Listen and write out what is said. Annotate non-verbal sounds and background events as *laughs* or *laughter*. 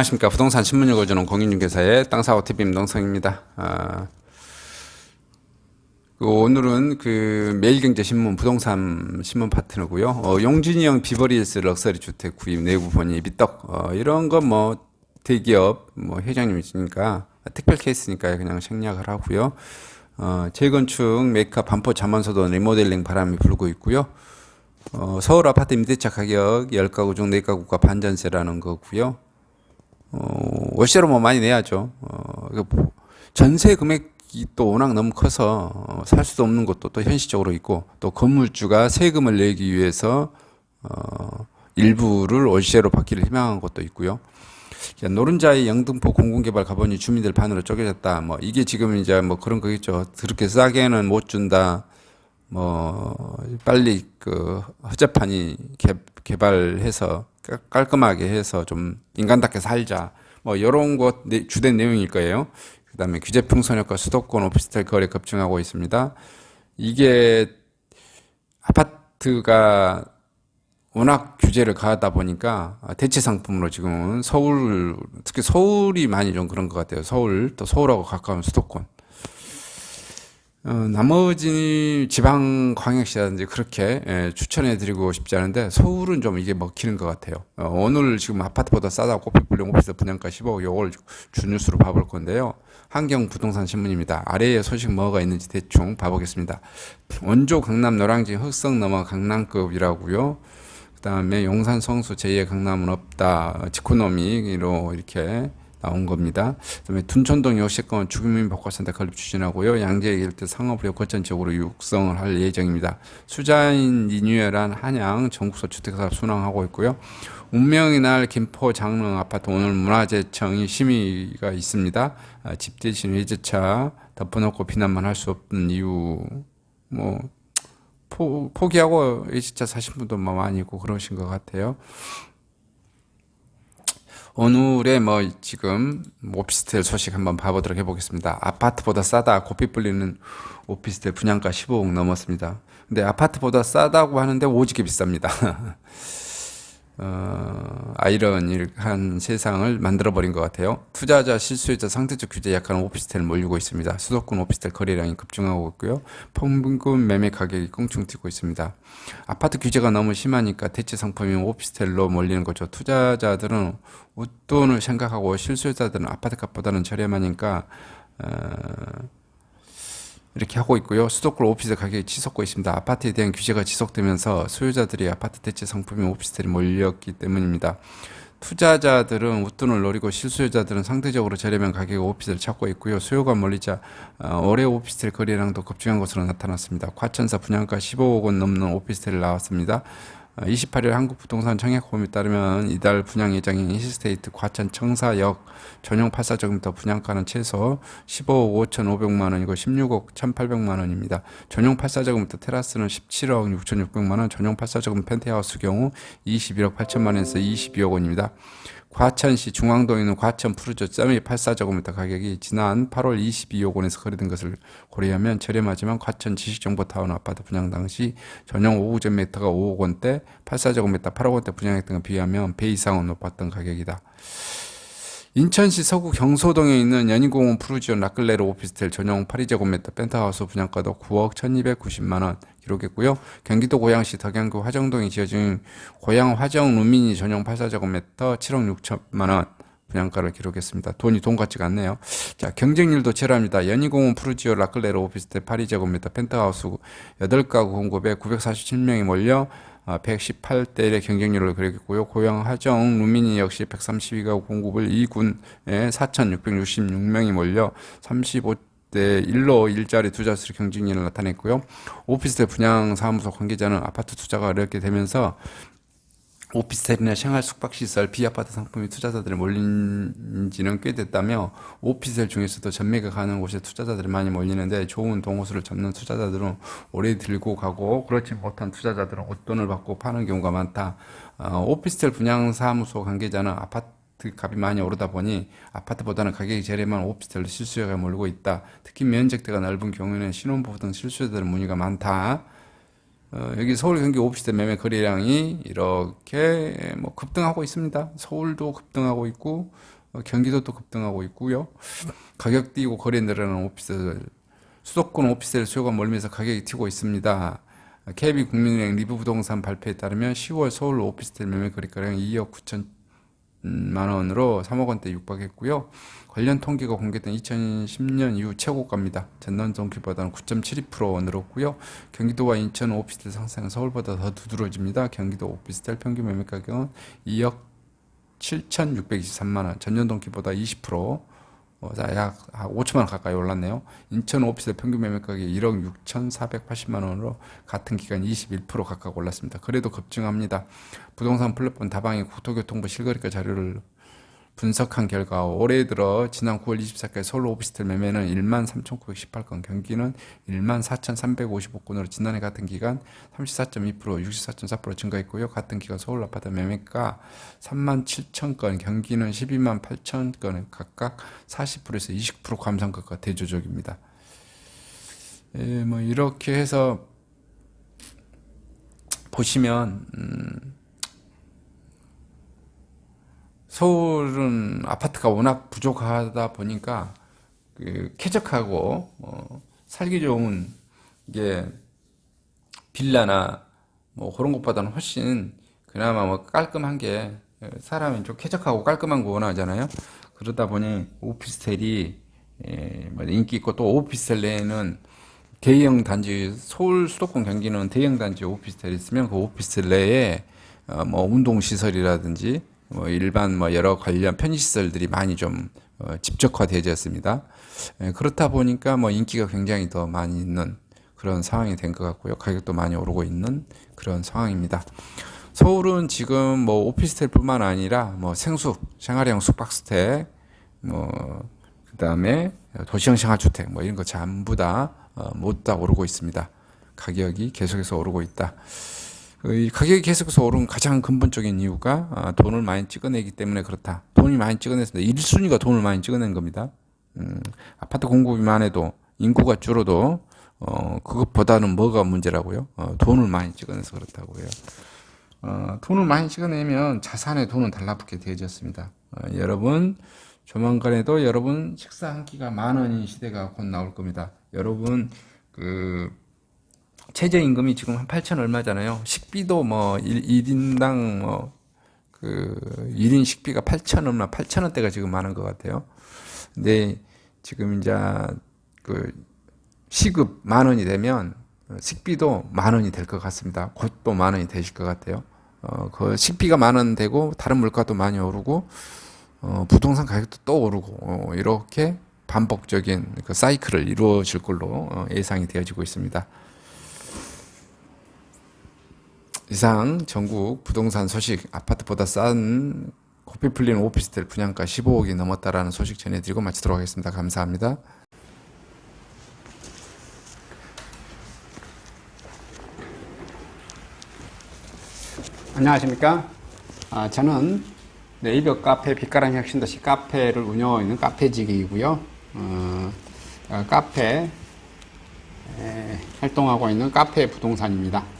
안녕하십니까 부동산 신문 읽어 주는 공인중개사의 땅사고 TV 임동성입니다. 아, 그 오늘은 그 매일경제신문 부동산 신문 파트너고요. 어, 용준이형 비버리힐스 럭셔리 주택 구입 내부 본의 비떡 어, 이런 건뭐 대기업 뭐 회장님이시니까 특별 케이스니까 그냥 생략을 하고요. 어, 재건축 메이크업 반포 자만소도 리모델링 바람이 불고 있고요. 어, 서울 아파트 임대차 가격 10가구 중 4가구가 반전세라는 거고요. 어, 월세로 뭐 많이 내야죠. 어, 뭐 전세 금액이 또 워낙 너무 커서 어, 살 수도 없는 것도 또 현실적으로 있고 또 건물주가 세금을 내기 위해서 어, 일부를 월세로 받기를 희망한 것도 있고요. 자, 노른자의 영등포 공공개발 가보니 주민들 반으로 쪼개졌다. 뭐 이게 지금 이제 뭐 그런 거겠죠. 그렇게 싸게는 못 준다. 뭐 빨리 그 허접하니 개, 개발해서 깔- 깔끔하게 해서 좀 인간답게 살자. 뭐 이런 것 내- 주된 내용일 거예요. 그다음에 규제 풍선효과 수도권 오피스텔 거래 급증하고 있습니다. 이게 아파트가 워낙 규제를 가하다 보니까 대체 상품으로 지금은 서울 특히 서울이 많이 좀 그런 것 같아요. 서울 또 서울하고 가까운 수도권. 어, 나머지 지방 광역시라든지 그렇게 예, 추천해드리고 싶지 않은데 서울은 좀 이게 먹히는 것 같아요. 어, 오늘 지금 아파트보다 싸다고 꽃피 불령 오피스 분양가 15억 요걸 주뉴스로 봐볼 건데요. 한경 부동산 신문입니다. 아래에 소식 뭐가 있는지 대충 봐보겠습니다. 원조 강남 노량진 흑성 넘어 강남급이라고요. 그다음에 용산 성수 제2의 강남은 없다. 지코노미로 이렇게 나온 겁니다. 그다음에 둔촌동 요식권 주민민 복합센터 건립 추진하고요. 양재 일대 상업으로 거점적으로 육성을 할 예정입니다. 수자인 리뉴얼한 한양 전국소 주택사업 순항하고 있고요. 운명의 날 김포 장릉 아파트 오늘 문화재청이 심의가 있습니다. 아, 집 대신 외제차 덮어놓고 비난만 할 수 없는 이유 뭐 포, 포기하고 외제차 사신 분도 뭐 많이 있고 그러신 것 같아요. 오늘의 뭐 지금 오피스텔 소식 한번 봐보도록 해보겠습니다. 아파트보다 싸다 고삐 불리는 오피스텔 분양가 15억 넘었습니다. 근데 아파트보다 싸다고 하는데 오지게 비쌉니다. *laughs* 어, 아이러니한 세상을 만들어버린 것 같아요. 투자자, 실수요자, 상대적 규제 약한 오피스텔 몰리고 있습니다. 수도권 오피스텔 거래량이 급증하고 있고요. 평균 매매 가격이 껑충 뛰고 있습니다. 아파트 규제가 너무 심하니까 대체 상품인 오피스텔로 몰리는 거죠. 투자자들은 웃돈을 생각하고 실수요자들은 아파트 값보다는 저렴하니까 어, 이렇게 하고 있고요. 수도권 오피스 가격이 치솟고 있습니다. 아파트에 대한 규제가 지속되면서 소유자들이 아파트 대체 상품인 오피스텔이 몰렸기 때문입니다. 투자자들은 웃돈을 노리고 실수요자들은 상대적으로 저렴한 가격의 오피스를 찾고 있고요. 수요가 몰리자 어, 올해 오피스텔 거래량도 급증한 것으로 나타났습니다. 과천사 분양가 15억 원 넘는 오피스텔 나왔습니다. 28일 한국부동산 청약홈에 따르면 이달 분양 예정인 히스테이트 과천 청사역 전용 84제곱미터 분양가는 최소 15억 5,500만 원이고 16억 1,800만 원입니다. 전용 84제곱미터 테라스는 17억 6,600만 원, 전용 84제곱 펜트하우스 경우 21억 8천만 원에서 22억 원입니다. 과천시 중앙동에 있는 과천 푸르조 썸이 84제곱미터 가격이 지난 8월 22억 원에서 거래된 것을 고려하면 저렴하지만 과천 지식정보타운 아파트 분양 당시 전용 5구제미터가 5억 원대, 84제곱미터 8억 원대 분양했던 것 비하면 배 이상은 높았던 가격이다. 인천시 서구 경소동에 있는 연희공원 푸르지온 라클레르 오피스텔 전용 82제곱미터 펜트하우스 분양가도 9억 1290만 원 기록했고요. 경기도 고양시 덕양구 화정동에 지어진 고양 화정 루미니 전용 84제곱미터 7억 6천만 원 분양가를 기록했습니다. 돈이 돈 같지가 않네요. 자, 경쟁률도 제로합니다. 연희공원 푸르지오 라클레르 오피스텔 82제곱미터 펜트하우스 8가구 공급에 947명이 몰려 118대 1의 경쟁률을 그렸고요. 고양 화정 루미니 역시 132가구 공급을 2군에 4,666명이 몰려 35대 1로 일자리 두 자릿수 경쟁률을 나타냈고요. 오피스텔 분양 사무소 관계자는 아파트 투자가 어렵게 되면서 오피스텔이나 생활 숙박시설, 비아파트 상품이 투자자들이 몰린 지는 꽤 됐다며 오피스텔 중에서도 전매가 가는 곳에 투자자들이 많이 몰리는데 좋은 동호수를 잡는 투자자들은 오래 들고 가고 그렇지 못한 투자자들은 옷돈을 받고 파는 경우가 많다. 어, 오피스텔 분양사무소 관계자는 아파트 값이 많이 오르다 보니 아파트보다는 가격이 저렴한 오피스텔로 실수요가 몰리고 있다. 특히 면적대가 넓은 경우에는 신혼부부 등 실수요자들 문의가 많다. 어, 여기 서울 경기 오피스텔 매매 거래량이 이렇게 뭐 급등하고 있습니다. 서울도 급등하고 있고 어, 경기도도 급등하고 있고요. 가격 뛰고 거래 늘어나는 오피스텔 수도권 오피스텔 수요가 몰면서 가격이 튀고 있습니다. KB 국민은행 리브 부동산 발표에 따르면 10월 서울 오피스텔 매매 거래가량 2억 9천 만 원으로 3억 원대 육박했고요. 관련 통계가 공개된 2010년 이후 최고가입니다. 전년 동기보다는 9.72% 늘었고요. 경기도와 인천 오피스텔 상승은 서울보다 더 두드러집니다. 경기도 오피스텔 평균 매매 가격은 2억 7,623만 원, 전년 동기보다 20%, 어, 자, 약 5천만 원 가까이 올랐네요. 인천 오피스텔 평균 매매 가격이 1억 6,480만 원으로 같은 기간 21% 가까이 올랐습니다. 그래도 급증합니다. 부동산 플랫폼 다방이 국토교통부 실거래가 자료를 분석한 결과 올해 들어 지난 9월 24일까지 서울 오피스텔 매매는 1만 3,918건, 경기는 1만 4,355건으로 지난해 같은 기간 34.2%, 64.4% 증가했고요. 같은 기간 서울 아파트 매매가 3만 7천 건, 경기는 12만 8천 건, 각각 40%에서 20% 감상극과 대조적입니다. 예, 뭐 이렇게 해서 보시면 음, 서울은 아파트가 워낙 부족하다 보니까 그 쾌적하고 어, 살기 좋은 게 빌라나 뭐 그런 것보다는 훨씬 그나마 뭐 깔끔한 게 사람이 좀 쾌적하고 깔끔한 거 원하잖아요. 그러다 보니 오피스텔이 예, 뭐 인기 있고 또 오피스텔 내에는 대형 단지 서울 수도권 경기는 대형 단지 오피스텔 있으면 그 오피스텔 내에 어, 뭐 운동 시설이라든지 뭐 일반 뭐 여러 관련 편의시설들이 많이 좀 어, 집적화되어졌습니다. 예, 그렇다 보니까 뭐 인기가 굉장히 더 많이 있는 그런 상황이 된 것 같고요. 가격도 많이 오르고 있는 그런 상황입니다. 서울은 지금 뭐 오피스텔뿐만 아니라 뭐 생숙, 생활형 숙박주택, 뭐 그다음에 도시형 생활주택 뭐 이런 거 전부 다 어, 못다 오르고 있습니다. 가격이 계속해서 오르고 있다. 이 가격이 계속해서 오른 가장 근본적인 이유가 아, 돈을 많이 찍어내기 때문에 그렇다. 돈이 많이 찍어냈습니다. 1순위가 돈을 많이 찍어낸 겁니다. 음, 아파트 공급이만 해도 인구가 줄어도 어, 그것보다는 뭐가 문제라고요? 어, 돈을 많이 찍어내서 그렇다고요. 어, 돈을 많이 찍어내면 자산에 돈은 달라붙게 되어졌습니다. 어, 여러분 조만간에도 여러분 식사 한 끼가 만 원인 시대가 곧 나올 겁니다. 여러분 그 최저임금이 지금 한 8천 얼마잖아요. 식비도 뭐 1, 인당 뭐 그 1인 식비가 8천 얼마, 8천 원대가 지금 많은 것 같아요. 근데 지금 이제 그 시급 만 원이 되면 식비도 만 원이 될 것 같습니다. 곧 또 만 원이 되실 것 같아요. 어, 그 식비가 만 원 되고 다른 물가도 많이 오르고 어, 부동산 가격도 또 오르고 어, 이렇게 반복적인 그 사이클을 이루어질 걸로 어, 예상이 되어지고 있습니다. 이상 전국 부동산 소식 아파트보다 싼 코피 풀리는 오피스텔 분양가 15억이 넘었다라는 소식 전해드리고 마치도록 하겠습니다. 감사합니다. 안녕하십니까. 아, 저는 네이버 카페 빛가람 혁신도시 카페를 운영하고 있는 카페직이고요. 어, 어, 카페 에, 활동하고 있는 카페 부동산입니다.